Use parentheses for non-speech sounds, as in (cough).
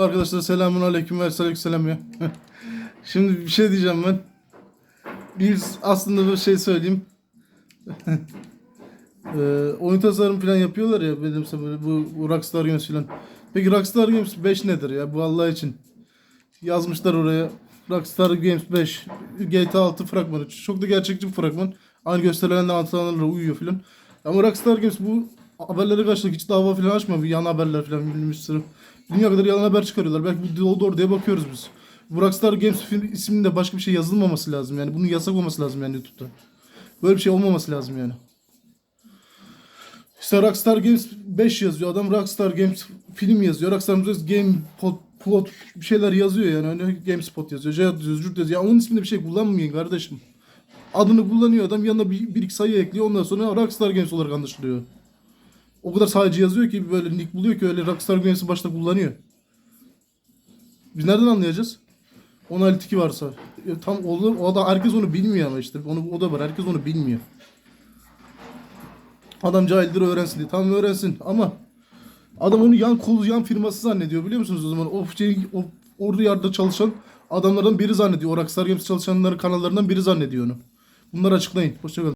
Arkadaşlar selamun aleyküm ve selam ya. (laughs) Şimdi bir şey diyeceğim ben. Biz aslında bir şey söyleyeyim. (laughs) Ee, oyun tasarım falan yapıyorlar ya benim böyle bu, bu Rockstar Games falan. Peki Rockstar Games 5 nedir ya bu Allah için? Yazmışlar oraya Rockstar Games 5 GTA 6 fragmanı. Çok da gerçekçi bir fragman. Aynı gösterilenle anlatılanlarla uyuyor filan. Ama Rockstar Games bu haberlere karşılık hiç dava falan. Bu yan haberler falan sırrı. Dünya kadar yalan haber çıkarıyorlar. Belki bu doğru doğru diye bakıyoruz biz. Rockstar Games film isminde başka bir şey yazılmaması lazım yani. Bunun yasak olması lazım yani YouTube'da. Böyle bir şey olmaması lazım yani. İşte Rockstar Games 5 yazıyor. Adam Rockstar Games film yazıyor. Rockstar Games Game Plot, plot bir şeyler yazıyor yani. Hani GameSpot yazıyor. Şey yazıyor, Jurt yazıyor. Ya onun isminde bir şey kullanmayın kardeşim. Adını kullanıyor adam yanına bir, bir iki sayı ekliyor. Ondan sonra Rockstar Games olarak anlaşılıyor. O kadar sadece yazıyor ki böyle nick buluyor ki öyle Rockstar Games'i başta kullanıyor. Biz nereden anlayacağız? Onaylı tiki varsa. Ya tam olur. O da herkes onu bilmiyor ama işte. Onu o da var. Herkes onu bilmiyor. Adam cahildir öğrensin diye. Tamam öğrensin ama adam onu yan kol yan firması zannediyor biliyor musunuz o zaman? O şey o orada yarda çalışan adamlardan biri zannediyor. O Rockstar Games çalışanların kanallarından biri zannediyor onu. Bunları açıklayın. Hoşçakalın.